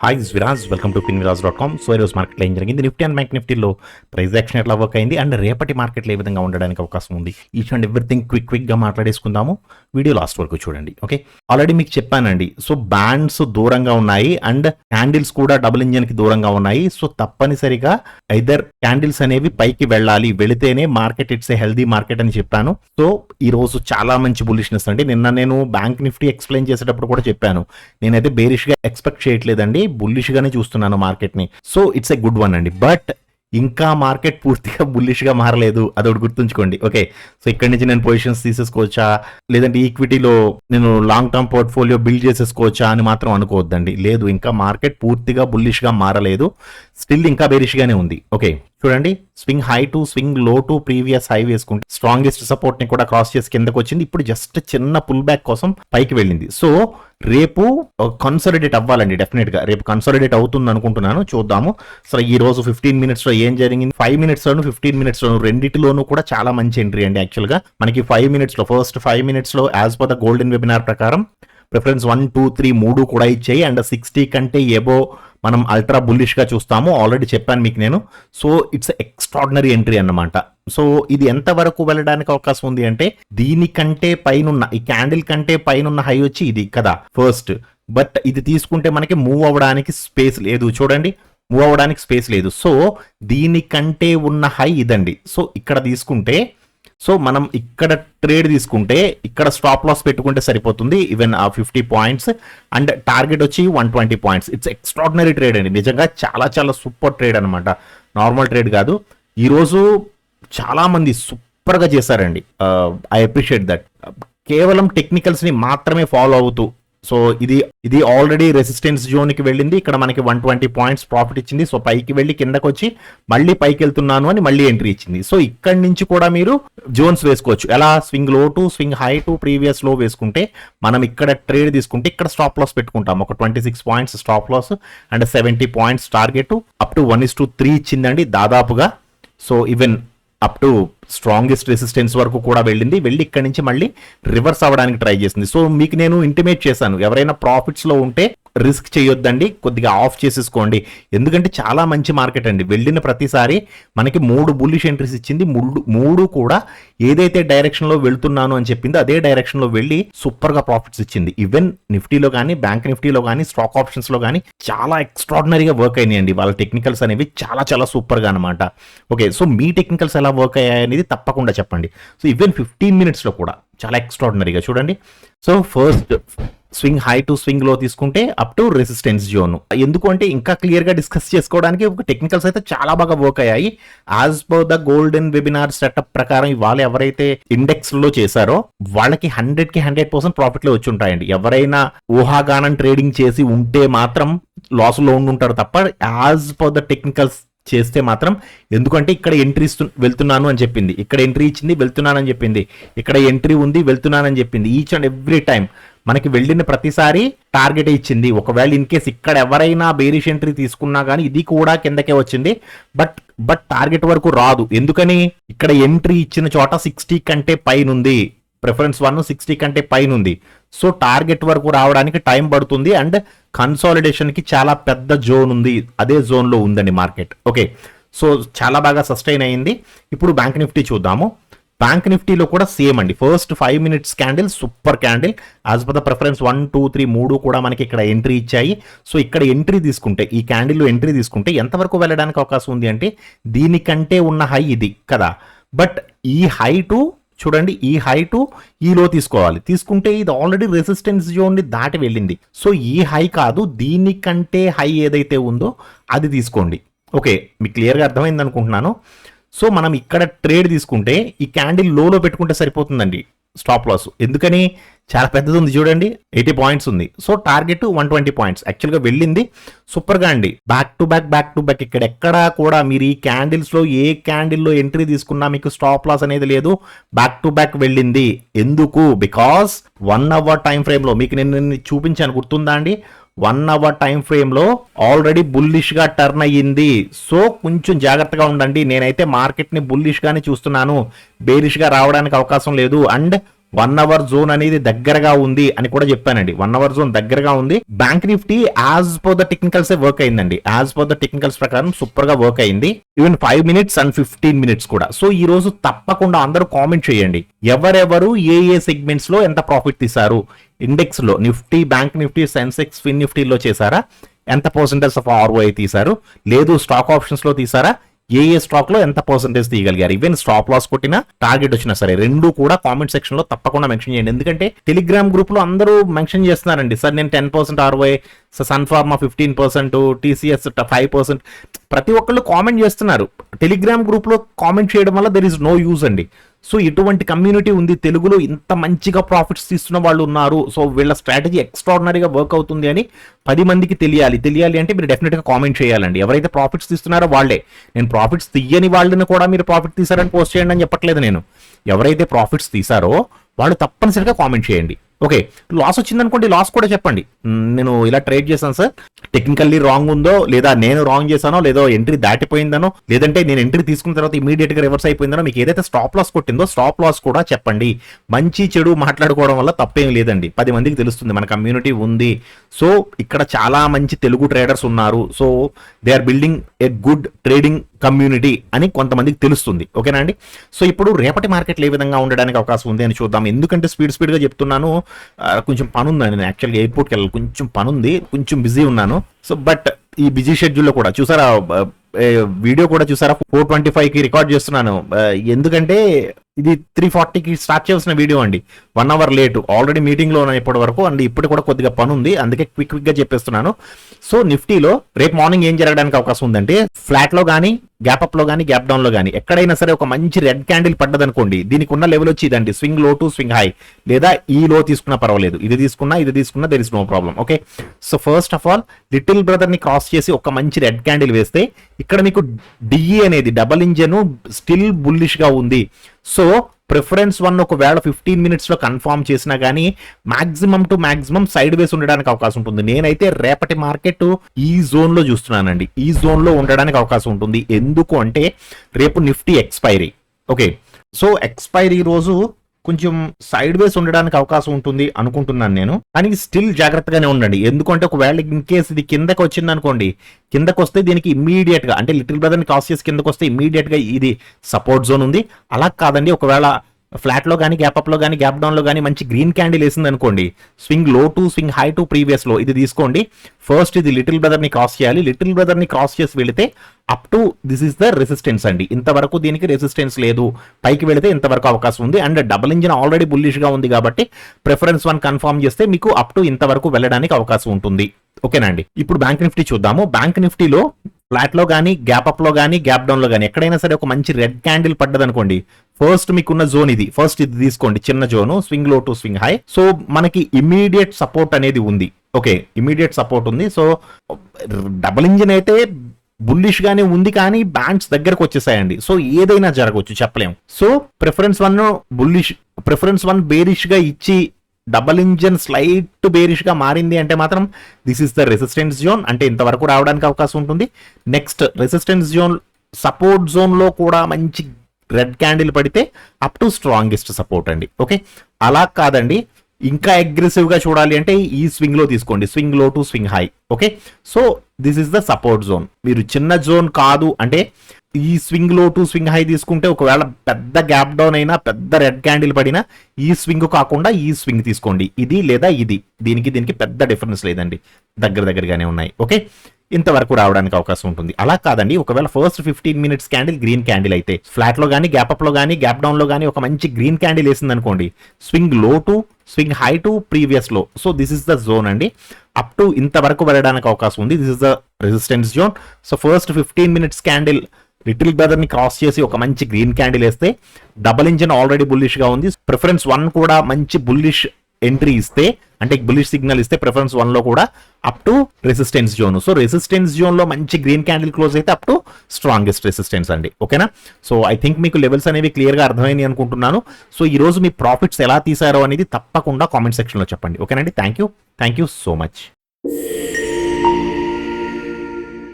Hi this Viraj welcome to pin Viraj dot com so ఈరోజు మార్కెట్లో ఏం జరిగింది? నిఫ్టీ అండ్ బ్యాంక్ నిఫ్టీలో ప్రైస్ యాక్షన్ ఎట్లా వర్క్ అయింది? అండ్ రేపటి మార్కెట్లో ఏ విధంగా ఉండడానికి అవకాశం ఉంది? ఈచ్ అండ్ ఎవ్రీథింగ్ క్విక్ క్విక్గా మాట్లాడేసుకుందాము. వీడియో లాస్ట్ వరకు చూడండి ఓకే ఆల్రెడీ మీకు చెప్పానండి. సో బ్యాండ్స్ దూరంగా ఉన్నాయి అండ్ క్యాండిల్స్ కూడా డబుల్ ఇంజన్కి దూరంగా ఉన్నాయి. సో తప్పనిసరిగా ఐదర్ క్యాండిల్స్ అనేవి పైకి వెళ్ళాలి వెళితేనే market it's a healthy market అని చెప్పాను. సో ఈ రోజు చాలా మంచి బులిష్నెస్ అండి. నిన్న నేను బ్యాంక్ నిఫ్టీ ఎక్స్ప్లెయిన్ చేసేటప్పుడు కూడా చెప్పాను. నేనైతే బేరిష్గా ఎక్స్పెక్ట్ చేయట్లేదండి. బుల్లిష్గానే చూస్తున్నాను మార్కెట్ని. So it's a good one అండి. బట్ ఇంకా మార్కెట్ పూర్తిగా బుల్లిష్గా మారలేదు అదొకటి గుర్తుంచుకోండి. ఓకే సో ఇక్కడి నుంచి నేను పొజిషన్స్ తీసేసుకోవచ్చా? లేదంటే ఈక్విటీలో నేను లాంగ్ టర్మ్ పోర్ట్ఫోలియో బిల్డ్ చేసేసుకోవచ్చా అని మాత్రం అనుకోవద్దండి. లేదు ఇంకా మార్కెట్ పూర్తిగా బుల్లిష్గా మారలేదు. స్టిల్ ఇంకా బేరిష్గానే ఉంది. ఓకే చూడండి. స్వింగ్ హై టు స్వింగ్లో టు ప్రీవియస్ హై వేసుకుంటే స్ట్రాంగెస్ట్ సపోర్ట్ని కూడా క్రాస్ చేసి కిందకు వచ్చింది. ఇప్పుడు జస్ట్ చిన్న పుల్ బ్యాక్ కోసం పైకి వెళ్ళింది. సో రేపు uh, కన్సాలిడేట్ అవ్వాలండి డెఫినెట్గా. రేపు కన్సాలిడేట్ అవుతుంది అనుకుంటున్నాను. చూద్దాము. సరే ఈ రోజు ఫిఫ్టీన్ మినిట్స్లో ఏం జరిగింది? ఫైవ్ మినిట్స్ లోను ఫిఫ్టీన్ మినిట్స్ లోను రెండింటిలోనూ కూడా చాలా మంచి ఎంట్రీ అండి యాక్చువల్గా. మనకి ఫైవ్ మినిట్స్లో ఫస్ట్ ఫైవ్ మినిట్స్లో as per the golden webinar ప్రకారం ప్రిఫరెన్స్ వన్ టూ త్రీ మూడు కూడా ఇచ్చాయి. అండ్ సిక్స్టీ కంటే ఎబో మనం అల్ట్రా బుల్లిష్గా చూస్తాము. ఆల్రెడీ చెప్పాను మీకు నేను. సో ఇట్స్ ఎక్స్ట్రాడినరీ ఎంట్రీ అన్నమాట. సో ఇది ఎంత వరకు వెళ్ళడానికి అవకాశం ఉంది అంటే దీనికంటే పైనున్న ఈ క్యాండిల్ కంటే పైనున్న హై వచ్చి ఇది కదా ఫస్ట్ బట్ ఇది తీసుకుంటే మనకి మూవ్ అవ్వడానికి స్పేస్ లేదు. చూడండి మూవ్ అవ్వడానికి స్పేస్ లేదు. సో దీనికంటే ఉన్న హై ఇదండి. సో ఇక్కడ తీసుకుంటే సో మనం ఇక్కడ ట్రేడ్ తీసుకుంటే ఇక్కడ స్టాప్ లాస్ పెట్టుకుంటే సరిపోతుంది ఈవెన్ ఆ ఫిఫ్టీ పాయింట్స్ అండ్ టార్గెట్ వచ్చి one twenty points it's extraordinary trade అండి. నిజంగా చాలా చాలా సూపర్ ట్రేడ్ అనమాట నార్మల్ ట్రేడ్ కాదు. ఈరోజు చాలామంది సూపర్గా చేశారండి. ఐ అప్రిషియేట్ దట్ కేవలం టెక్నికల్స్ని మాత్రమే ఫాలో అవుతూ సో ఇది ఇది ఆల్రెడీ రెసిస్టెన్స్ జోన్కి వెళ్ళింది. ఇక్కడ మనకి వన్ ట్వంటీ పాయింట్స్ ప్రాఫిట్ ఇచ్చింది. సో పైకి వెళ్ళి కిందకు వచ్చి మళ్ళీ పైకి వెళ్తున్నాను అని మళ్ళీ ఎంట్రీ ఇచ్చింది. సో ఇక్కడి నుంచి కూడా మీరు జోన్స్ వేసుకోవచ్చు. ఎలా? స్వింగ్లో టు స్వింగ్ హై టు ప్రీవియస్లో వేసుకుంటే మనం ఇక్కడ ట్రేడ్ తీసుకుంటే ఇక్కడ స్టాప్ లాస్ పెట్టుకుంటాం. ఒక twenty six points stop loss and seventy points target up to one is to three ఇచ్చిందండి దాదాపుగా. So even up to strongest resistance వరకు కూడా వెళ్ళింది. వెళ్ళి ఇక్కడి నుంచి మళ్ళీ రివర్స్ అవ్వడానికి ట్రై చేసింది. సో మీకు నేను ఇంటిమేట్ చేశాను. ఎవరైనా ప్రాఫిట్స్లో ఉంటే రిస్క్ చేయొద్దండి కొద్దిగా ఆఫ్ చేసేసుకోండి. ఎందుకంటే చాలా మంచి మార్కెట్ అండి. వెళ్ళిన ప్రతిసారి మనకి మూడు బుల్లిష్ ఎంట్రీస్ ఇచ్చింది. మూడు మూడు కూడా ఏదైతే డైరెక్షన్లో వెళ్తున్నాను అని చెప్పిందో అదే డైరెక్షన్లో వెళ్ళి సూపర్గా ప్రాఫిట్స్ ఇచ్చింది. ఈవెన్ నిఫ్టీలో కానీ బ్యాంక్ నిఫ్టీలో కానీ స్టాక్ ఆప్షన్స్లో కానీ చాలా ఎక్స్ట్రాడినరీగా వర్క్ అయినాయండి. వాళ్ళ టెక్నికల్స్ అనేవి చాలా చాలా సూపర్గా అనమాట ఓకే సో మీ టెక్నికల్స్ ఎలా వర్క్ అయ్యాయి అనేది తప్పకుండా చెప్పండి. సో ఈవెన్ ఫిఫ్టీన్ మినిట్స్లో కూడా చాలా ఎక్స్ట్రాడినరీగా చూడండి. So first swing high to స్వింగ్లో తీసుకుంటే అప్ టు రెసిస్టెన్స్ జోన్ ఎందుకు అంటే ఇంకా క్లియర్గా డిస్కస్ చేసుకోవడానికి ఒక టెక్నికల్స్ అయితే చాలా బాగా వర్క్ అయ్యాయి. As per the golden webinar setup ప్రకారం ఇవాళ ఎవరైతే ఇండెక్స్లో చేశారో వాళ్ళకి హండ్రెడ్కి హండ్రెడ్ పర్సెంట్ ప్రాఫిట్లో వచ్చి ఉంటాయండి ఎవరైనా ఊహాగానం ట్రేడింగ్ చేసి ఉంటే మాత్రం లాస్లో ఉండుంటారు తప్ప యాజ్ పర్ ద టెక్నికల్స్ చేస్తే మాత్రం ఎందుకంటే ఇక్కడ ఎంట్రీ వెళ్తున్నాను అని చెప్పింది. ఇక్కడ ఎంట్రీ ఇచ్చింది వెళ్తున్నానని చెప్పింది. ఇక్కడ ఎంట్రీ ఉంది వెళ్తున్నానని చెప్పింది. ఈచ్ అండ్ ఎవ్రీ టైం మనకి వెళ్ళిన ప్రతిసారి టార్గెట్ ఇచ్చింది. ఒకవేళ ఇన్ కేస్ ఇక్కడ ఎవరైనా బేరిష్ ఎంట్రీ తీసుకున్నా కానీ ఇది కూడా కిందకే వచ్చింది. బట్ బట్ టార్గెట్ వరకు రాదు. ఎందుకని? ఇక్కడ ఎంట్రీ ఇచ్చిన చోట సిక్స్టీ కంటే పైనుంది. ప్రిఫరెన్స్ వన్ సిక్స్టీ కంటే పైన ఉంది సో టార్గెట్ వరకు రావడానికి టైం పడుతుంది అండ్ కన్సాలిడేషన్కి చాలా పెద్ద జోన్ ఉంది. అదే జోన్లో ఉందండి మార్కెట్ ఓకే సో చాలా బాగా సస్టైన్ అయింది. ఇప్పుడు బ్యాంక్ నిఫ్టీ చూద్దాము. బ్యాంక్ నిఫ్టీలో కూడా సేమ్ అండి. First five minutes candle super candle as per the preference one two three మూడు కూడా మనకి ఇక్కడ ఎంట్రీ ఇచ్చాయి. సో ఇక్కడ ఎంట్రీ తీసుకుంటే ఈ క్యాండిల్లో ఎంట్రీ తీసుకుంటే ఎంతవరకు వెళ్ళడానికి అవకాశం ఉంది అంటే దీనికంటే ఉన్న హై ఇది కదా. బట్ ఈ హై టు చూడండి ఈ హై టు ఈలో తీసుకోవాలి. తీసుకుంటే ఇది ఆల్రెడీ రెసిస్టెన్స్ జోన్ని దాటి వెళ్ళింది. సో ఈ హై కాదు దీనికంటే హై ఏదైతే ఉందో అది తీసుకోండి. ఓకే మీకు క్లియర్గా అర్థమైంది అనుకుంటున్నాను సో మనం ఇక్కడ ట్రేడ్ తీసుకుంటే ఈ క్యాండిల్ లోలో పెట్టుకుంటే సరిపోతుందండి. Stop loss. ఎందుకని? చాలా పెద్దది ఉంది చూడండి. ఎయిటీ పాయింట్స్ ఉంది. So target one twenty points. యాక్చువల్గా వెళ్ళింది సూపర్గా అండి. Back to back back to back ఇక్కడ ఎక్కడా కూడా మీరు ఈ క్యాండిల్స్లో ఏ క్యాండిల్లో ఎంట్రీ తీసుకున్నా మీకు స్టాప్ లాస్ అనేది లేదు. బ్యాక్ టు బ్యాక్ వెళ్ళింది. ఎందుకు? బికాస్ వన్ అవర్ టైం ఫ్రేమ్లో మీకు నేను చూపించాను. గుర్తుందా అండి? వన్ అవర్ టైం ఫ్రేమ్లో ఆల్రెడీ బుల్లిష్గా టర్న్ అయ్యింది. సో కొంచెం జాగ్రత్తగా ఉండండి. నేనైతే మార్కెట్ని బుల్లిష్ గానే చూస్తున్నాను. బేరిష్గా రావడానికి అవకాశం లేదు. అండ్ వన్ అవర్ జోన్ అనేది దగ్గరగా ఉంది అని కూడా చెప్పానండి. వన్ అవర్ జోన్ దగ్గరగా ఉంది. Bank Nifty as per the technicals work అయిందండి. యాజ్ పర్ ద టెక్నికల్స్ ప్రకారం సూపర్గా వర్క్ అయింది. Even five minutes and fifteen minutes కూడా. సో ఈ రోజు తప్పకుండా అందరూ కామెంట్ చేయండి. ఎవరెవరు ఏ ఏ సెగ్మెంట్స్లో ఎంత ప్రాఫిట్ తీశారు? ఇండెక్స్లో Nifty bank Nifty Sensex fin నిఫ్టీలో చేశారా? ఎంత పర్సెంటేజ్ ఆఫ్ ఆర్ఓఐ తీశారు? లేదు స్టాక్ ఆప్షన్స్లో తీసారా ఏ ఏ స్టాక్లో ఎంత పర్సెంటేజ్ తీయగలిగారు? ఈవెన్ స్టాప్ లాస్ కొట్టినా టార్గెట్ వచ్చినా సరే రెండు కూడా కామెంట్ సెక్షన్లో తప్పకుండా మెన్షన్ చేయండి. ఎందుకంటే టెలిగ్రామ్ గ్రూప్లో అందరూ మెన్షన్ చేస్తున్నారండి. సార్ నేను ten percent RY Sun Pharma fifteen percent TCS five percent ప్రతి ఒక్కళ్ళు కామెంట్ చేస్తున్నారు. టెలిగ్రామ్ గ్రూప్లో కామెంట్ చేయడం వల్ల దెర్ ఇస్ నో యూజ్ అండి. సో ఇటువంటి కమ్యూనిటీ ఉంది. తెలుగులో ఇంత మంచిగా ప్రాఫిట్స్ తీస్తున్న వాళ్ళు ఉన్నారు. సో వీళ్ళ స్ట్రాటజీ ఎక్స్ట్రాడినరీగా వర్క్ అవుతుంది అని పది మందికి తెలియాలి. తెలియాలి అంటే మీరు డెఫినెట్గా కామెంట్ చేయాలండి. ఎవరైతే ప్రాఫిట్స్ తీస్తున్నారో వాళ్ళే. నేను ప్రాఫిట్స్ తీయని వాళ్ళని కూడా మీరు ప్రాఫిట్ తీసారని పోస్ట్ చేయండి అని చెప్పట్లేదు నేను. ఎవరైతే ప్రాఫిట్స్ తీసారో వాళ్ళు తప్పనిసరిగా కామెంట్ చేయండి. ఓకే లాస్ వచ్చిందనుకోండి లాస్ కూడా చెప్పండి. నేను ఇలా ట్రేడ్ చేశాను సార్. టెక్నికల్లీ రాంగ్ ఉందో లేదా నేను రాంగ్ చేశానో లేదో ఎంట్రీ దాటిపోయిందనో లేదంటే నేను ఎంట్రీ తీసుకున్న తర్వాత ఇమీడియట్గా రివర్స్ అయిపోయిందనో మీకు ఏదైతే స్టాప్ లాస్ కొట్టిందో స్టాప్ లాస్ కూడా చెప్పండి. మంచి చెడు మాట్లాడుకోవడం వల్ల తప్పేం లేదండి. పది మందికి తెలుస్తుంది మన కమ్యూనిటీ ఉంది. సో ఇక్కడ చాలా మంచి తెలుగు ట్రేడర్స్ ఉన్నారు. So they are building a good trading community అని కొంతమందికి తెలుస్తుంది. ఓకేనా అండి? సో ఇప్పుడు రేపటి మార్కెట్లు ఏ విధంగా ఉండడానికి అవకాశం ఉంది అని చూద్దాం. ఎందుకంటే స్పీడ్ స్పీడ్గా చెప్తున్నాను. కొంచెం పని ఉందండి నేను యాక్చువల్గా ఎయిర్పోర్ట్కి వెళ్ళాలి. కొంచెం పని ఉంది కొంచెం బిజీ ఉన్నాను. సో బట్ ఈ బిజీ షెడ్యూల్లో కూడా చూసారా? వీడియో కూడా చూసారా? ఫోర్ ట్వంటీ ఫైవ్కి రికార్డ్ చేస్తున్నాను. ఎందుకంటే ఇది త్రీ ఫార్టీకి స్టార్ట్ చేయాల్సిన వీడియో అండి. వన్ అవర్ లేటు ఆల్రెడీ మీటింగ్లో ఉన్న ఇప్పటి వరకు అండ్ ఇప్పుడు కూడా కొద్దిగా పని ఉంది. అందుకే క్విక్ క్విక్గా చెప్పేస్తున్నాను. సో నిఫ్టీలో రేపు మార్నింగ్ ఏం జరగడానికి అవకాశం ఉందంటే ఫ్లాట్లో కానీ గ్యాప్ అప్లో కానీ గ్యాప్ డౌన్లో కానీ ఎక్కడైనా సరే ఒక మంచి రెడ్ క్యాండిల్ పడ్డదనుకోండి దీనికి ఉన్న లెవెల్ వచ్చి ఇదండి. స్వింగ్లో టు స్వింగ్ హై లేదా ఈ లో తీసుకున్నా పర్వాలేదు. ఇది తీసుకున్నా ఇది తీసుకున్నా there is no problem okay so first of all little బ్రదర్ని cross చేసి ఒక మంచి రెడ్ క్యాండిల్ వేస్తే ఇక్కడ మీకు డిఈ అనేది డబల్ ఇంజన్ స్టిల్ బుల్లిష్గా ఉంది. సో ప్రిఫరెన్స్ వన్ ఒకవేళ ఫిఫ్టీన్ మినిట్స్లో కన్ఫర్మ్ చేసినా కానీ maximum to maximum sideways ఉండడానికి అవకాశం ఉంటుంది. నేనైతే రేపటి మార్కెట్ ఈ జోన్లో చూస్తున్నానండి. ఈ జోన్లో ఉండడానికి అవకాశం ఉంటుంది. ఎందుకు అంటే రేపు Nifty expiry okay so expiry రోజు కొంచెం సైడ్ వేస్ ఉండడానికి అవకాశం ఉంటుంది అనుకుంటున్నాను నేను. కానీ స్టిల్ జాగ్రత్తగానే ఉండండి. ఎందుకంటే ఒకవేళ ఇన్ కేస్ ఇది కిందకి వచ్చింది అనుకోండి కిందకు వస్తే దీనికి ఇమీడియట్గా అంటే లిటిల్ బ్రదర్ని కాస్ చేసి కిందకు వస్తే ఇమ్మీడియట్గా ఇది సపోర్ట్ జోన్ ఉంది. అలా కాదండి. ఒకవేళ ఫ్లాట్లో కానీ గ్యాప్ అప్లో కానీ గ్యాప్ డౌన్లో కానీ మంచి గ్రీన్ క్యాండిల్ వేసింది అనుకోండి స్వింగ్లో టు స్వింగ్ హై టు ప్రీవియస్లో ఇది తీసుకోండి. ఫస్ట్ ఇది లిటిల్ బ్రదర్ని క్రాస్ చేయాలి. లిటిల్ బ్రదర్ని క్రాస్ చేసి వెళితే up to this is the resistance అండి. ఇంతవరకు దీనికి రెసిస్టెన్స్ లేదు. పైకి వెళితే ఇంతవరకు అవకాశం ఉంది. అండ్ డబుల్ ఇంజిన్ ఆల్రెడీ బుల్లిష్గా ఉంది కాబట్టి ప్రిఫరెన్స్ వన్ కన్ఫర్మ్ చేస్తే మీకు అప్ టు ఇంతవరకు వెళ్ళడానికి అవకాశం ఉంటుంది. ఓకేనా అండి ఇప్పుడు బ్యాంక్ నిఫ్టీ చూద్దాము. బ్యాంక్ నిఫ్టీలో ఫ్లాట్లో కానీ గ్యాప్ అప్లో కానీ గ్యాప్ డౌన్లో కానీ ఎక్కడైనా సరే ఒక మంచి రెడ్ క్యాండిల్ పడ్డదనుకోండి ఫస్ట్ మీకున్న జోన్ ఇది. ఫస్ట్ ఇది తీసుకోండి చిన్న జోన్ స్వింగ్లో టు స్వింగ్ హై. సో మనకి ఇమీడియట్ సపోర్ట్ అనేది ఉంది. ఓకే ఇమీడియట్ సపోర్ట్ ఉంది. సో డబుల్ ఇంజిన్ అయితే బుల్లిష్ గానే ఉంది కానీ బ్యాండ్స్ దగ్గరకు వచ్చేసాయండి. సో ఏదైనా జరగవచ్చు చెప్పలేము so preference one bullish preference one బేరిష్గా ఇచ్చి డబల్ ఇంజన్ స్లైట్ బేరిష్గా మారింది అంటే మాత్రం this is the resistance zone అంటే ఇంతవరకు రావడానికి అవకాశం ఉంటుంది. నెక్స్ట్ రెసిస్టెన్స్ జోన్ సపోర్ట్ జోన్లో కూడా మంచి రెడ్ క్యాండిల్ పడితే అప్ టు స్ట్రాంగెస్ట్ సపోర్ట్ అండి. ఓకే అలా కాదండి. ఇంకా అగ్రెసివ్గా చూడాలి అంటే ఈ స్వింగ్లో తీసుకోండి. స్వింగ్లో to swing high okay so this is the support zone మీరు చిన్న జోన్ కాదు అంటే ఈ స్వింగ్లో టు స్వింగ్ హై తీసుకుంటే ఒకవేళ పెద్ద గ్యాప్ డౌన్ అయినా పెద్ద రెడ్ క్యాండిల్ పడినా ఈ స్వింగ్ కాకుండా ఈ స్వింగ్ తీసుకోండి. ఇది లేదా ఇది. దీనికి దీనికి పెద్ద డిఫరెన్స్ లేదండి. దగ్గర దగ్గరగానే ఉన్నాయి. ఓకే ఇంతవరకు రావడానికి అవకాశం ఉంటుంది. అలా కాదండి ఒకవేళ first fifteen minutes candle green candle అయితే ఫ్లాట్లో కానీ గ్యాప్ అప్లో కానీ గ్యాప్ డౌన్లో కానీ ఒక మంచి గ్రీన్ క్యాండిల్ వేసింది అనుకోండి స్వింగ్లో to swing high to ప్రీవియస్లో so this is the zone అండి. అప్ టు ఇంతవరకు వెళ్ళడానికి అవకాశం ఉంది. This is the resistance zone so first fifteen minutes candle little బ్రదర్ని cross చేసి ఒక మంచి గ్రీన్ క్యాండిల్ వేస్తే డబుల్ ఇంజిన్ ఆల్రెడీ బుల్లిష్గా ఉంది. ప్రిఫరెన్స్ వన్ కూడా మంచి బుల్లిష్ ఎంట్రీ ఇస్తే అంటే బుల్లిష్ సిగ్నల్ ఇస్తే ప్రిఫరెన్స్ వన్లో కూడా up to resistance zone so resistance జోన్లో మంచి గ్రీన్ క్యాండిల్ క్లోజ్ అయితే అప్ టు స్ట్రాంగెస్ట్ రెసిస్టెన్స్ అండి. ఓకేనా సో ఐ థింక్ మీకు లెవెల్స్ అనేవి క్లియర్గా అర్థమైంది అనుకుంటున్నాను. సో ఈరోజు మీ ప్రాఫిట్స్ ఎలా తీసారో అనేది తప్పకుండా కామెంట్ సెక్షన్లో చెప్పండి. ఓకేనండి thank you thank you so much